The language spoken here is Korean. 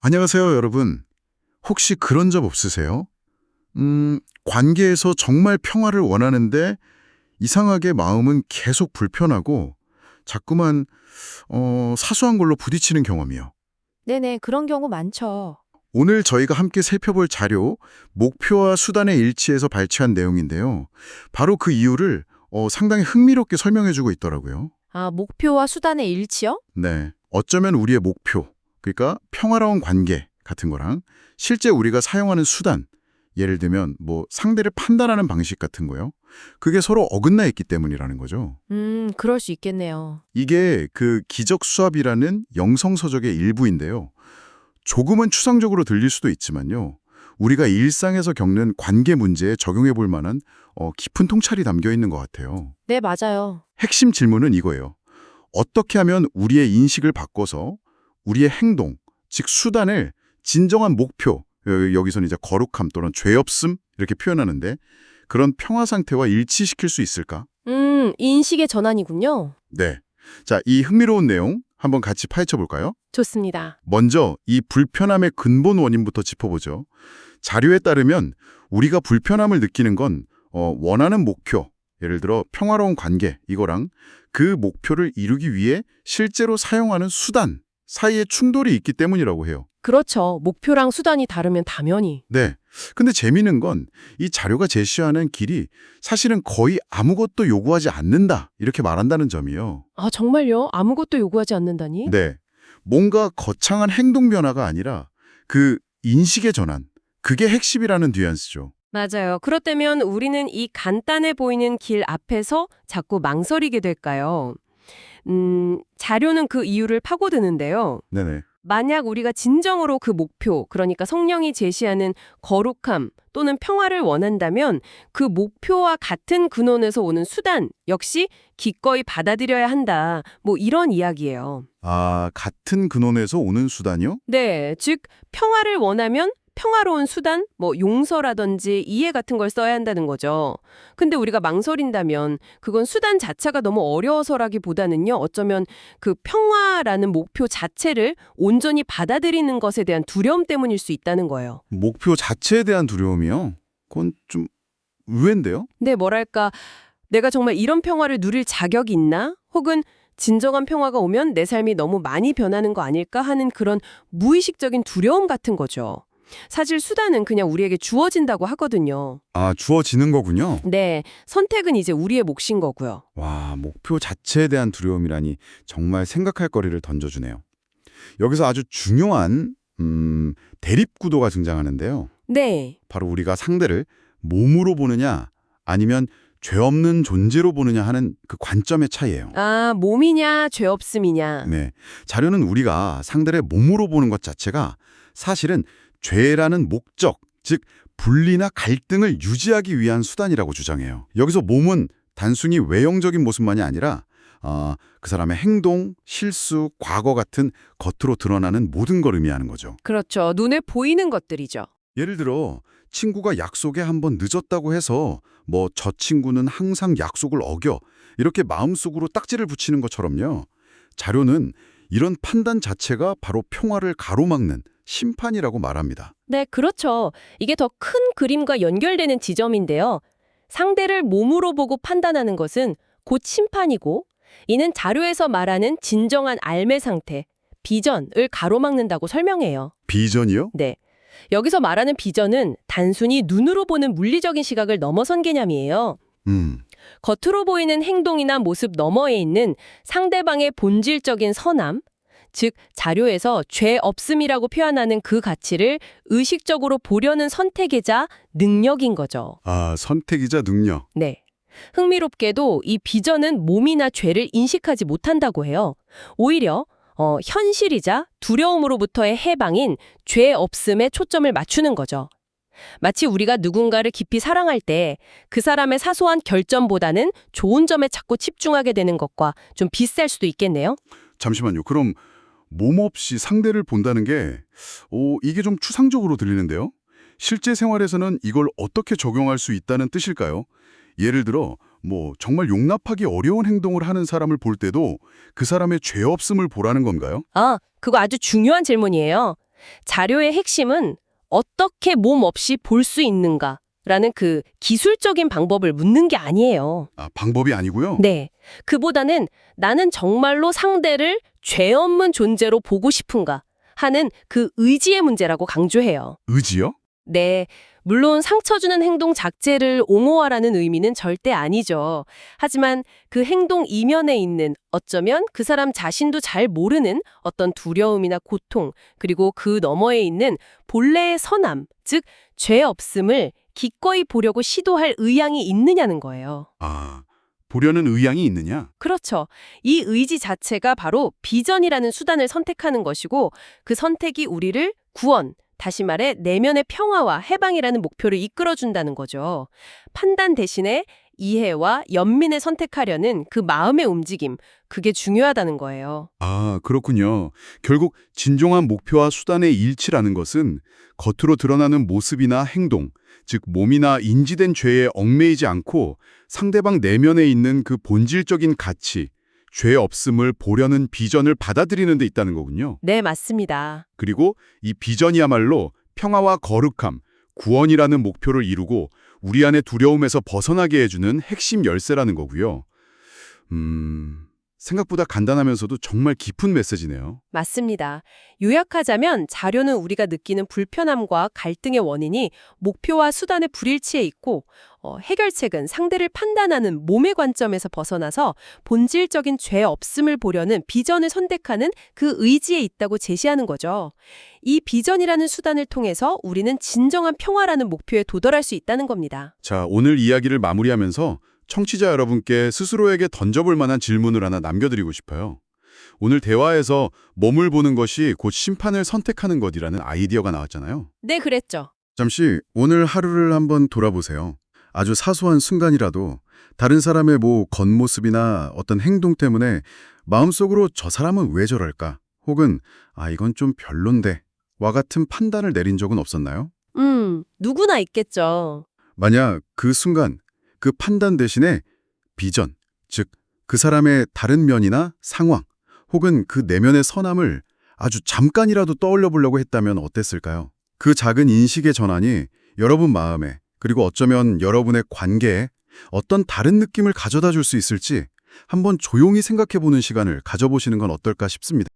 안녕하세요, 여러분. 혹시 그런 적 없으세요? 음, 관계에서 정말 평화를 원하는데 이상하게 마음은 계속 불편하고 자꾸만 어, 사소한 걸로 부딪히는 경험이요. 네네, 그런 경우 많죠. 오늘 저희가 함께 살펴볼 자료, 목표와 수단의 일치에서 발췌한 내용인데요. 바로 그 이유를 어, 상당히 흥미롭게 설명해주고 있더라고요. 아, 목표와 수단의 일치요? 네. 어쩌면 우리의 목표, 그러니까 평화로운 관계 같은 거랑 실제 우리가 사용하는 수단, 예를 들면 뭐 상대를 판단하는 방식 같은 거요. 그게 서로 어긋나 있기 때문이라는 거죠. 음, 그럴 수 있겠네요. 이게 그 기적수합이라는 영성서적의 일부인데요. 조금은 추상적으로 들릴 수도 있지만요. 우리가 일상에서 겪는 관계 문제에 적용해 볼 만한 어, 깊은 통찰이 담겨 있는 것 같아요. 네, 맞아요. 핵심 질문은 이거예요. 어떻게 하면 우리의 인식을 바꿔서 우리의 행동, 즉 수단을 진정한 목표, 여- 여기서는 이제 거룩함 또는 죄 없음 이렇게 표현하는데 그런 평화 상태와 일치시킬 수 있을까? 음, 인식의 전환이군요. 네. 자, 이 흥미로운 내용 한번 같이 파헤쳐 볼까요? 좋습니다. 먼저 이 불편함의 근본 원인부터 짚어보죠. 자료에 따르면 우리가 불편함을 느끼는 건 어, 원하는 목표, 예를 들어 평화로운 관계 이거랑 그 목표를 이루기 위해 실제로 사용하는 수단 사이에 충돌이 있기 때문이라고 해요. 그렇죠. 목표랑 수단이 다르면 당연히. 네. 근데 재미있는 건 이 자료가 제시하는 길이 사실은 거의 아무것도 요구하지 않는다 이렇게 말한다는 점이요. 아, 정말요? 아무것도 요구하지 않는다니? 네. 뭔가 거창한 행동 변화가 아니라 그 인식의 전환, 그게 핵심이라는 뉘앙스죠. 맞아요. 그렇다면 우리는 이 간단해 보이는 길 앞에서 자꾸 망설이게 될까요? 음, 자료는 그 이유를 파고드는데요. 네네. 만약 우리가 진정으로 그 목표, 그러니까 성령이 제시하는 거룩함 또는 평화를 원한다면 그 목표와 같은 근원에서 오는 수단 역시 기꺼이 받아들여야 한다. 뭐 이런 이야기예요. 아, 같은 근원에서 오는 수단이요? 네, 즉 평화를 원하면 평화로운 수단, 뭐 용서라든지 이해 같은 걸 써야 한다는 거죠. 근데 우리가 망설인다면 그건 수단 자체가 너무 어려워서라기보다는요. 어쩌면 그 평화라는 목표 자체를 온전히 받아들이는 것에 대한 두려움 때문일 수 있다는 거예요. 목표 자체에 대한 두려움이요? 그건 좀 의외인데요? 근데 뭐랄까 내가 정말 이런 평화를 누릴 자격이 있나? 혹은 진정한 평화가 오면 내 삶이 너무 많이 변하는 거 아닐까 하는 그런 무의식적인 두려움 같은 거죠. 사실 수단은 그냥 우리에게 주어진다고 하거든요. 아, 주어지는 거군요. 네, 선택은 이제 우리의 몫인 거고요. 와, 목표 자체에 대한 두려움이라니 정말 생각할 거리를 던져주네요. 여기서 아주 중요한 음, 대립구도가 등장하는데요. 네, 바로 우리가 상대를 몸으로 보느냐 아니면 죄 없는 존재로 보느냐 하는 그 관점의 차이예요. 아 몸이냐 죄 없음이냐. 네. 자료는 우리가 상대를 몸으로 보는 것 자체가 사실은 죄라는 목적, 즉 분리나 갈등을 유지하기 위한 수단이라고 주장해요. 여기서 몸은 단순히 외형적인 모습만이 아니라 어, 그 사람의 행동, 실수, 과거 같은 겉으로 드러나는 모든 걸 의미하는 거죠. 그렇죠. 눈에 보이는 것들이죠. 예를 들어 친구가 약속에 한번 늦었다고 해서 뭐 저 친구는 항상 약속을 어겨 이렇게 마음속으로 딱지를 붙이는 것처럼요. 자료는 이런 판단 자체가 바로 평화를 가로막는 심판이라고 말합니다. 네, 그렇죠. 이게 더 큰 그림과 연결되는 지점인데요. 상대를 몸으로 보고 판단하는 것은 곧 심판이고, 이는 자료에서 말하는 진정한 알매 상태, 비전을 가로막는다고 설명해요. 비전이요? 네. 여기서 말하는 비전은 단순히 눈으로 보는 물리적인 시각을 넘어선 개념이에요. 음, 겉으로 보이는 행동이나 모습 너머에 있는 상대방의 본질적인 선함, 즉 자료에서 죄 없음이라고 표현하는 그 가치를 의식적으로 보려는 선택이자 능력인 거죠. 아 선택이자 능력. 네. 흥미롭게도 이 비전은 몸이나 죄를 인식하지 못한다고 해요. 오히려 어, 현실이자 두려움으로부터의 해방인 죄 없음에 초점을 맞추는 거죠. 마치 우리가 누군가를 깊이 사랑할 때 그 사람의 사소한 결점보다는 좋은 점에 자꾸 집중하게 되는 것과 좀 비슷할 수도 있겠네요. 잠시만요. 그럼 몸 없이 상대를 본다는 게 오, 이게 좀 추상적으로 들리는데요. 실제 생활에서는 이걸 어떻게 적용할 수 있다는 뜻일까요? 예를 들어 뭐 정말 용납하기 어려운 행동을 하는 사람을 볼 때도 그 사람의 죄 없음을 보라는 건가요? 아, 그거 아주 중요한 질문이에요. 자료의 핵심은 어떻게 몸 없이 볼 수 있는가? 라는 그 기술적인 방법을 묻는 게 아니에요. 아, 방법이 아니고요. 네. 그보다는 나는 정말로 상대를 죄 없는 존재로 보고 싶은가 하는 그 의지의 문제라고 강조해요. 의지요? 네. 물론 상처 주는 행동 자체를 옹호하라는 의미는 절대 아니죠. 하지만 그 행동 이면에 있는 어쩌면 그 사람 자신도 잘 모르는 어떤 두려움이나 고통, 그리고 그 너머에 있는 본래의 선함, 즉, 죄 없음을 기꺼이 보려고 시도할 의향이 있느냐는 거예요. 아, 보려는 의향이 있느냐? 그렇죠. 이 의지 자체가 바로 비전이라는 수단을 선택하는 것이고 그 선택이 우리를 구원, 다시 말해 내면의 평화와 해방이라는 목표를 이끌어준다는 거죠. 판단 대신에 이해와 연민을 선택하려는 그 마음의 움직임, 그게 중요하다는 거예요. 아, 그렇군요. 결국 진정한 목표와 수단의 일치라는 것은 겉으로 드러나는 모습이나 행동, 즉 몸이나 인지된 죄에 얽매이지 않고 상대방 내면에 있는 그 본질적인 가치, 죄 없음을 보려는 비전을 받아들이는 데 있다는 거군요. 네, 맞습니다. 그리고 이 비전이야말로 평화와 거룩함, 구원이라는 목표를 이루고 우리 안의 두려움에서 벗어나게 해주는 핵심 열쇠라는 거고요. 음, 생각보다 간단하면서도 정말 깊은 메시지네요. 맞습니다. 요약하자면 자료는 우리가 느끼는 불편함과 갈등의 원인이 목표와 수단의 불일치에 있고 어, 해결책은 상대를 판단하는 몸의 관점에서 벗어나서 본질적인 죄 없음을 보려는 비전을 선택하는 그 의지에 있다고 제시하는 거죠. 이 비전이라는 수단을 통해서 우리는 진정한 평화라는 목표에 도달할 수 있다는 겁니다. 자, 오늘 이야기를 마무리하면서 청취자 여러분께 스스로에게 던져볼 만한 질문을 하나 남겨드리고 싶어요. 오늘 대화에서 몸을 보는 것이 곧 심판을 선택하는 것이라는 아이디어가 나왔잖아요. 네, 그랬죠. 잠시 오늘 하루를 한번 돌아보세요. 아주 사소한 순간이라도 다른 사람의 뭐 겉모습이나 어떤 행동 때문에 마음속으로 저 사람은 왜 저럴까? 혹은 아 이건 좀 별론데 와 같은 판단을 내린 적은 없었나요? 음, 누구나 있겠죠. 만약 그 순간 그 판단 대신에 비전, 즉 그 사람의 다른 면이나 상황 혹은 그 내면의 선함을 아주 잠깐이라도 떠올려 보려고 했다면 어땠을까요? 그 작은 인식의 전환이 여러분 마음에 그리고 어쩌면 여러분의 관계에 어떤 다른 느낌을 가져다 줄 수 있을지 한번 조용히 생각해 보는 시간을 가져보시는 건 어떨까 싶습니다.